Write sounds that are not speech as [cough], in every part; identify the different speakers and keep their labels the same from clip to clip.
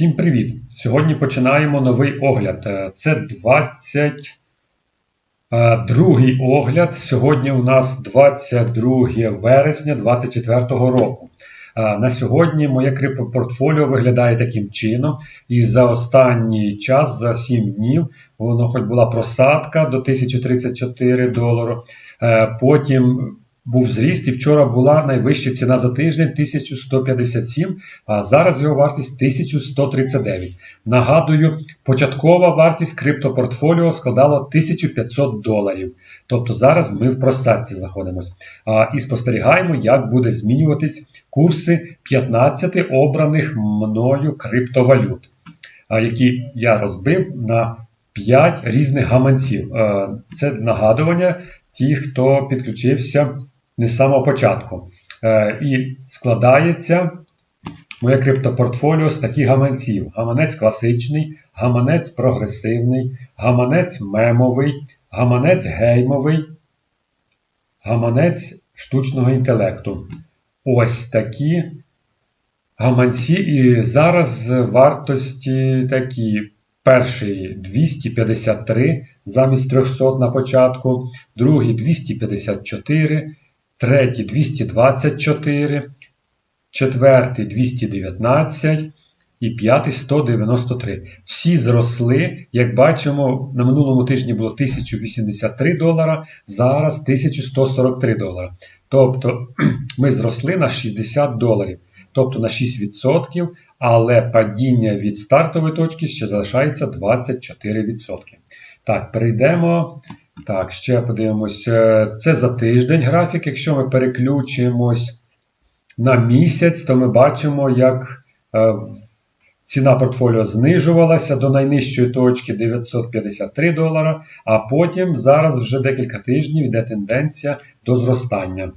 Speaker 1: Всім привіт! Сьогодні починаємо новий огляд. Е, Це 22 огляд. Сьогодні у нас 22 вересня 2024 року. Е, На сьогодні моє криптопортфоліо виглядає таким чином. І за останній час, за 7 днів, воно хоч була просадка до 1034 долару. Е, Потім був зріст, і вчора була найвища ціна за тиждень 1157, а зараз його вартість 1139. Нагадую, початкова вартість криптопортфоліо складала 1500 доларів. Тобто зараз ми в просадці знаходимося. І спостерігаємо, як буде змінюватись курси 15 обраних мною криптовалют, які я розбив на 5 різних гаманців. Е, Це нагадування ті, хто підключився не з самого початку. Е, І складається моє криптопортфоліо з таких гаманців: гаманець класичний, гаманець прогресивний, гаманець мемовий, гаманець геймовий, гаманець штучного інтелекту. Ось такі гаманці. І зараз вартості такі. Перший 253 замість 300 на початку, другий 254, третій 224, четвертий 219 і п'ятий 193. Всі зросли, як бачимо, на минулому тижні було 1083 долара, зараз 1143 долара. Тобто [clears throat] ми зросли на 60 доларів, тобто на 6%, але падіння від стартової точки ще залишається 24%. Так, перейдемо. Так, ще подивимося. Це за тиждень графік. Якщо ми переключимось на місяць, то ми бачимо, як е, ціна портфоліо знижувалася до найнижчої точки 953 долара, а потім зараз вже декілька тижнів йде тенденція до зростання.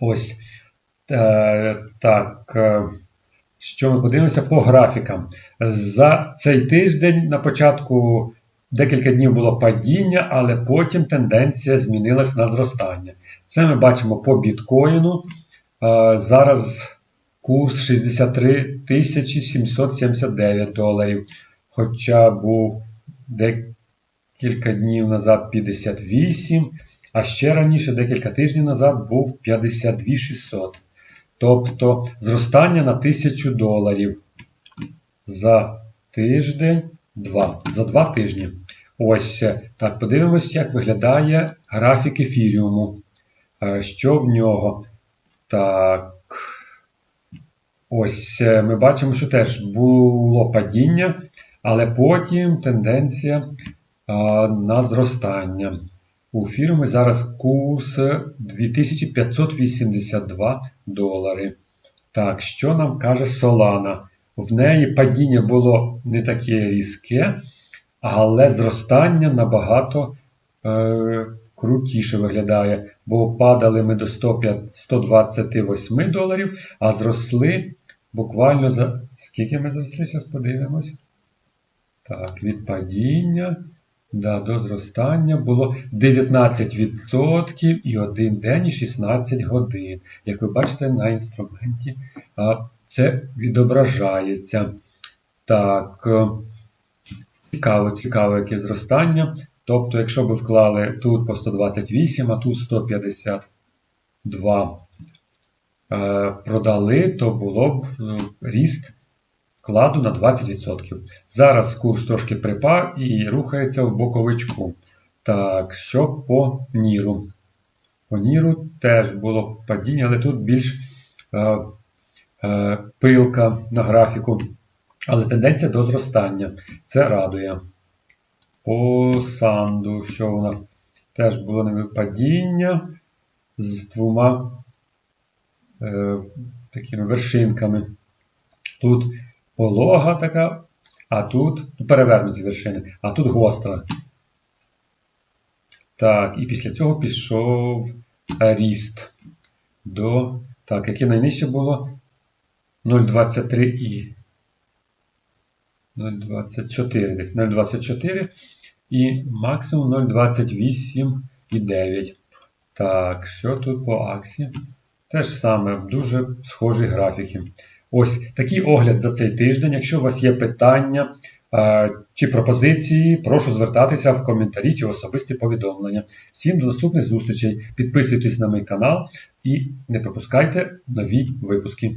Speaker 1: Ось. Е, так. Е, що ми подивимося по графікам. За цей тиждень на початку декілька днів було падіння, але потім тенденція змінилась на зростання. Це ми бачимо по біткоїну. Зараз курс 63 779 доларів. Хоча був декілька днів назад 58, а ще раніше, декілька тижнів назад, був 52 600. Тобто зростання на 1000 доларів за тиждень, два, за два тижні. Ось так, подивимось, як виглядає графік ефіріуму. Що в нього? Так. Ось ми бачимо, що теж було падіння, але потім тенденція на зростання. У фірми зараз курс 2582 долари. Так, що нам каже Solana? В неї падіння було не таке різке, але зростання набагато е, крутіше виглядає. Бо падали ми до 128 доларів, а зросли буквально за. Скільки ми зросли? Зараз подивимось. Так, від падіння. Да, До зростання було 19% і один день і 16 годин. Як ви бачите, на інструменті це відображається. Так, е, цікаво, цікаво, яке зростання. Тобто, якщо ви вклали тут по 128, а тут 152 е, продали, то було б е, ріст вкладу на 20%. Зараз курс трошки припав і рухається в боковичку. Так, що по Ніру? По Ніру теж було падіння, але тут більш е, е, пилка на графіку. Але тенденція до зростання. Це радує. По санду, що у нас теж було невипадіння з двома е, такими вершинками. Тут полога така, а тут перевернуті вершини, а тут гостра. Так, і після цього пішов ріст до. Так, яке найнижче було 0,23і. 0,24 десь 0,24 і максимум 0,28,9. Так, що тут по аксі? Те ж саме, дуже схожі графіки. Ось такий огляд за цей тиждень. Якщо у вас є питання е, чи пропозиції, прошу звертатися в коментарі чи в особисті повідомлення. Всім до наступних зустрічей. Підписуйтесь на мій канал і не пропускайте нові випуски.